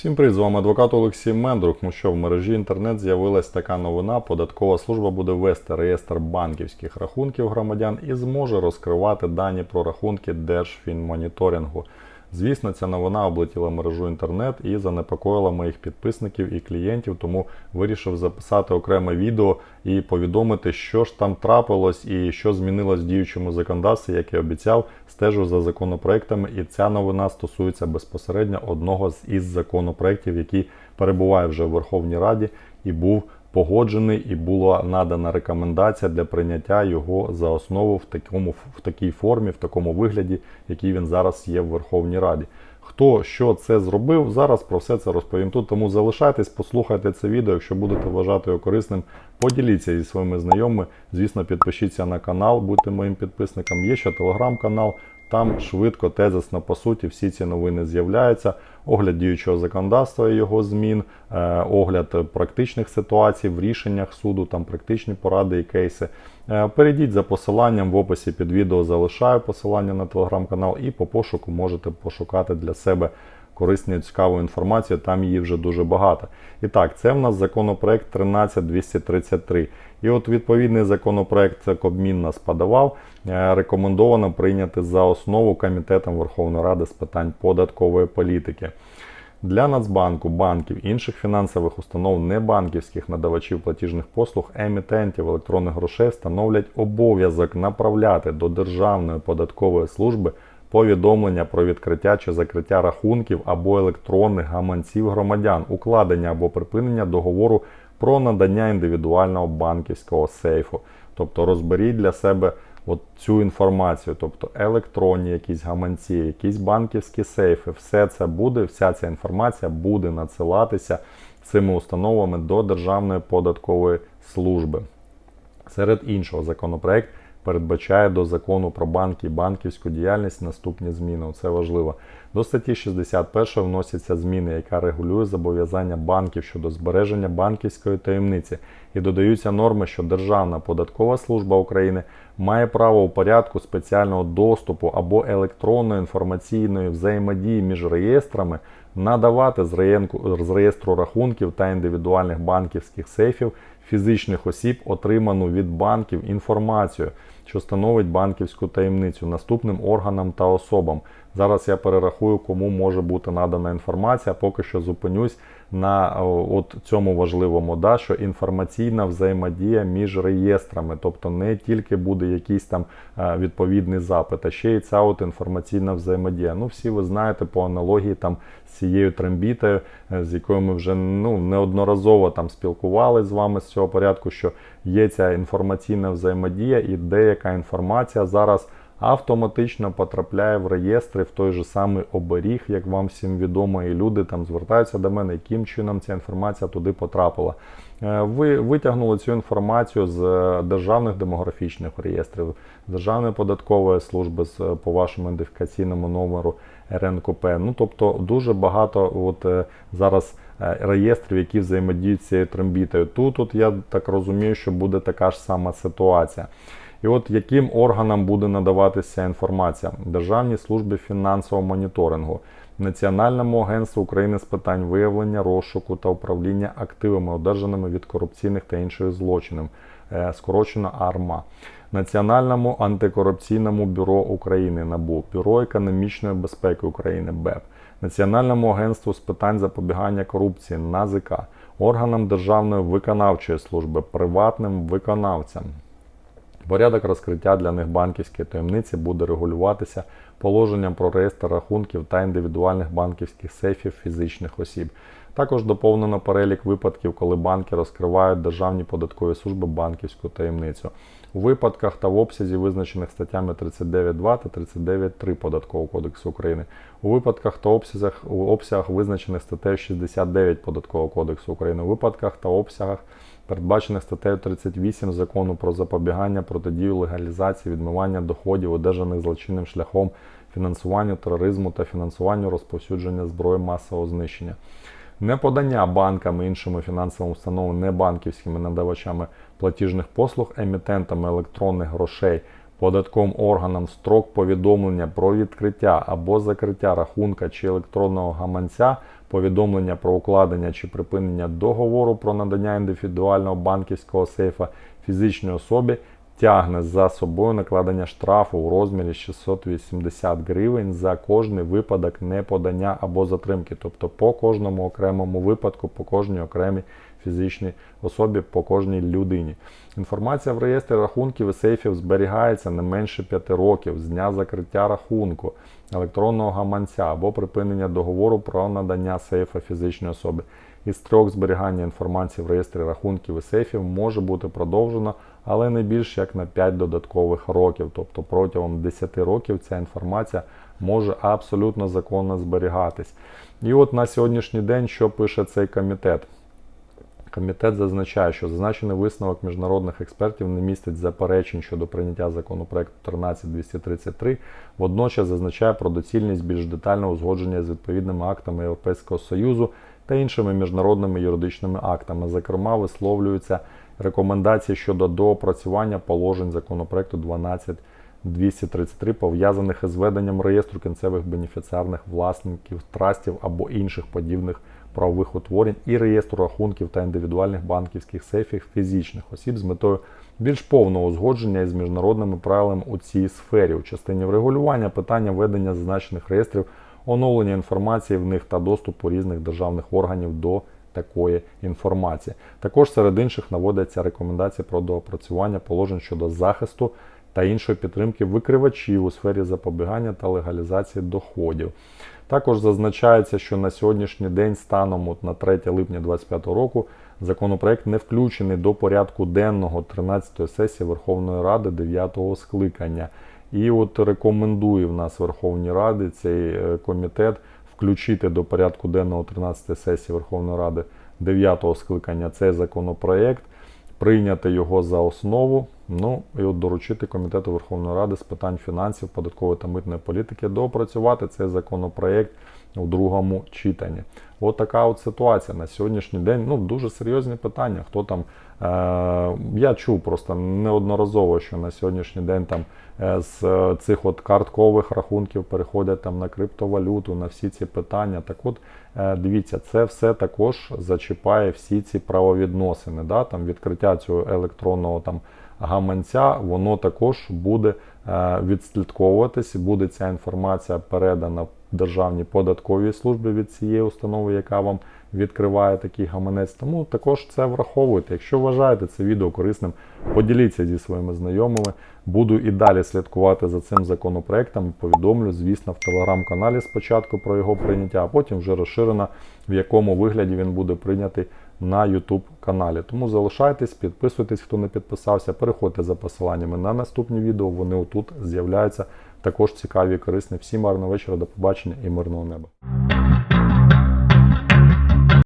Всім привіт, з вами адвокат Олексій Мендрук. Ну що, в мережі інтернет з'явилась така новина. Податкова служба буде вести реєстр банківських рахунків громадян і зможе розкривати дані про рахунки Держфінмоніторингу. Звісно, ця новина облетіла мережу інтернет і занепокоїла моїх підписників і клієнтів, тому вирішив записати окреме відео і повідомити, що ж там трапилось і що змінилось в діючому законодавстві, як і обіцяв, стежу за законопроектами. І ця новина стосується безпосередньо одного з із законопроектів, який перебуває вже в Верховній Раді і був погоджений, і була надана рекомендація для прийняття його за основу в такому в такій формі, в такому вигляді, який він зараз є в Верховній Раді. Хто що це зробив, зараз про все це розповім тут. Тому залишайтесь, послухайте це відео. Якщо будете вважати його корисним, поділіться зі своїми знайомими. Звісно, підпишіться на канал, будьте моїм підписником. Є ще телеграм-канал. Там швидко, тезисно, по суті, всі ці новини з'являються. Огляд діючого законодавства і його змін, е, огляд практичних ситуацій в рішеннях суду, там практичні поради і кейси. Е, Перейдіть за посиланням в описі під відео, залишаю посилання на телеграм-канал, і по пошуку можете пошукати для себе корисну цікаву інформацію, там її вже дуже багато. І так, це в нас законопроект 13233. І от відповідний законопроект Кабмін нас подавав. Е, Рекомендовано прийняти за основу Комітетом Верховної Ради з питань податкової політики. Для Нацбанку, банків, інших фінансових установ, небанківських надавачів платіжних послуг, емітентів електронних грошей встановлять обов'язок направляти до Державної податкової служби повідомлення про відкриття чи закриття рахунків або електронних гаманців громадян, укладення або припинення договору про надання індивідуального банківського сейфу. Тобто розберіть для себе от цю інформацію, тобто електронні якісь гаманці, якісь банківські сейфи, все це буде, вся ця інформація буде надсилатися цими установами до Державної податкової служби. Серед іншого, законопроект передбачає до закону про банки і банківську діяльність наступні зміни. Це важливо. До статті 61 вносяться зміни, яка регулює зобов'язання банків щодо збереження банківської таємниці, і додаються норми, що Державна податкова служба України має право у порядку спеціального доступу або електронної інформаційної взаємодії між реєстрами надавати з реєнку- з реєстру рахунків та індивідуальних банківських сейфів фізичних осіб, отриману від банків інформацію, що становить банківську таємницю наступним органам та особам. Зараз я перерахую, кому може бути надана інформація. Поки що зупинюсь на от цьому важливому, да, що інформаційна взаємодія між реєстрами, тобто не тільки буде якийсь там е, відповідний запит, а ще й ця от інформаційна взаємодія. Ну, всі ви знаєте по аналогії там з цією трембітою, е, з якою ми вже ну неодноразово там спілкувалися з вами з цього порядку, що є ця інформаційна взаємодія, і деяка інформація зараз автоматично потрапляє в реєстри в той же самий оберіг, як вам всім відомо, і люди там звертаються до мене, яким чином ця інформація туди потрапила. Е, Ви витягнули цю інформацію з е, державних демографічних реєстрів, з Державної податкової служби з е, по вашому ідентифікаційному номеру РНКП. Ну тобто дуже багато от зараз реєстрів, які взаємодіють з цією трембітою. Тут, от я так розумію, що буде така ж сама ситуація. І от яким органам буде надаватися інформація? Державній службі фінансового моніторингу, Національному агентству України з питань виявлення, розшуку та управління активами, одержаними від корупційних та інших злочинів, е, скорочено АРМА, Національному антикорупційному бюро України НАБУ, Бюро економічної безпеки України БЕП, Національному агентству з питань запобігання корупції НАЗК, органам Державної виконавчої служби, приватним виконавцям. Порядок розкриття для них банківської таємниці буде регулюватися положенням про реєстр рахунків та індивідуальних банківських сейфів фізичних осіб. Також доповнено перелік випадків, коли банки розкривають державні податкові служби банківську таємницю. У випадках та в обсязі, визначених статтями 39.2 та 39.3 Податкового кодексу України, у випадках та обсягах, у обсягах визначених статтею 69 Податкового кодексу України, у випадках та обсягах передбачених статтею 38 закону про запобігання протидію легалізації відмивання доходів, одержаних злочинним шляхом фінансуванню тероризму та фінансуванню розповсюдження зброї масового знищення. Неподання банками іншими фінансовими установами, небанківськими надавачами платіжних послуг, емітентами електронних грошей податковим органам строк повідомлення про відкриття або закриття рахунка чи електронного гаманця, повідомлення про укладення чи припинення договору про надання індивідуального банківського сейфа фізичній особі тягне за собою накладення штрафу у розмірі 680 гривень за кожний випадок неподання або затримки, тобто по кожному окремому випадку, по кожній окремій фізичній особі, по кожній людині. Інформація в реєстрі рахунків і сейфів зберігається не менше 5 років з дня закриття рахунку, електронного гаманця або припинення договору про надання сейфа фізичної особи. І строк зберігання інформації в реєстрі рахунків і сейфів може бути продовжено, але не більше як на 5 додаткових років. Тобто протягом 10 років ця інформація може абсолютно законно зберігатись. І от на сьогоднішній день, що пише цей комітет? Комітет зазначає, що зазначений висновок міжнародних експертів не містить заперечень щодо прийняття законопроекту 13233, водночас зазначає про доцільність більш детального узгодження з відповідними актами Європейського Союзу та іншими міжнародними юридичними актами. Зокрема, висловлюються рекомендації щодо доопрацювання положень законопроекту 12233, пов'язаних із веденням реєстру кінцевих бенефіціарних власників трастів або інших подібних правових утворень і реєстру рахунків та індивідуальних банківських сейфів фізичних осіб з метою більш повного узгодження із міжнародними правилами у цій сфері у частині врегулювання питання ведення зазначених реєстрів, оновлення інформації в них та доступу різних державних органів до такої інформації. Також серед інших наводяться рекомендації про доопрацювання положень щодо захисту та іншої підтримки викривачів у сфері запобігання та легалізації доходів. Також зазначається, що на сьогоднішній день, станом от на 3 липня 2025 року, законопроект не включений до порядку денного 13-ї сесії Верховної Ради 9-го скликання. І от рекомендує в нас Верховній Раді цей е, комітет включити до порядку денного 13-ї сесії Верховної Ради 9-го скликання цей законопроект, прийняти його за основу. Ну і от доручити комітету Верховної Ради з питань фінансів, податкової та митної політики доопрацювати цей законопроект у другому читанні. От така от ситуація на сьогоднішній день. Ну дуже серйозні питання. Хто там е, я чув просто неодноразово, що на сьогоднішній день там е, з е, цих от карткових рахунків переходять там на криптовалюту, на всі ці питання. Так от е, дивіться, це все також зачіпає всі ці правовідносини. Да? Там відкриття цього електронного там гаманця, воно також буде е, відслідковуватись, буде ця інформація передана Державній податковій службі від цієї установи, яка вам відкриває такий гаманець. Тому також це враховуйте. Якщо вважаєте це відео корисним, поділіться зі своїми знайомими. Буду і далі слідкувати за цим законопроектом. Повідомлю, звісно, в телеграм-каналі спочатку про його прийняття, а потім вже розширено, в якому вигляді він буде прийнятий на YouTube каналі. Тому залишайтесь, підписуйтесь, хто не підписався, переходьте за посиланнями на наступні відео. Вони отут з'являються також цікаві і корисні. Всім гарного вечора, до побачення і мирного неба.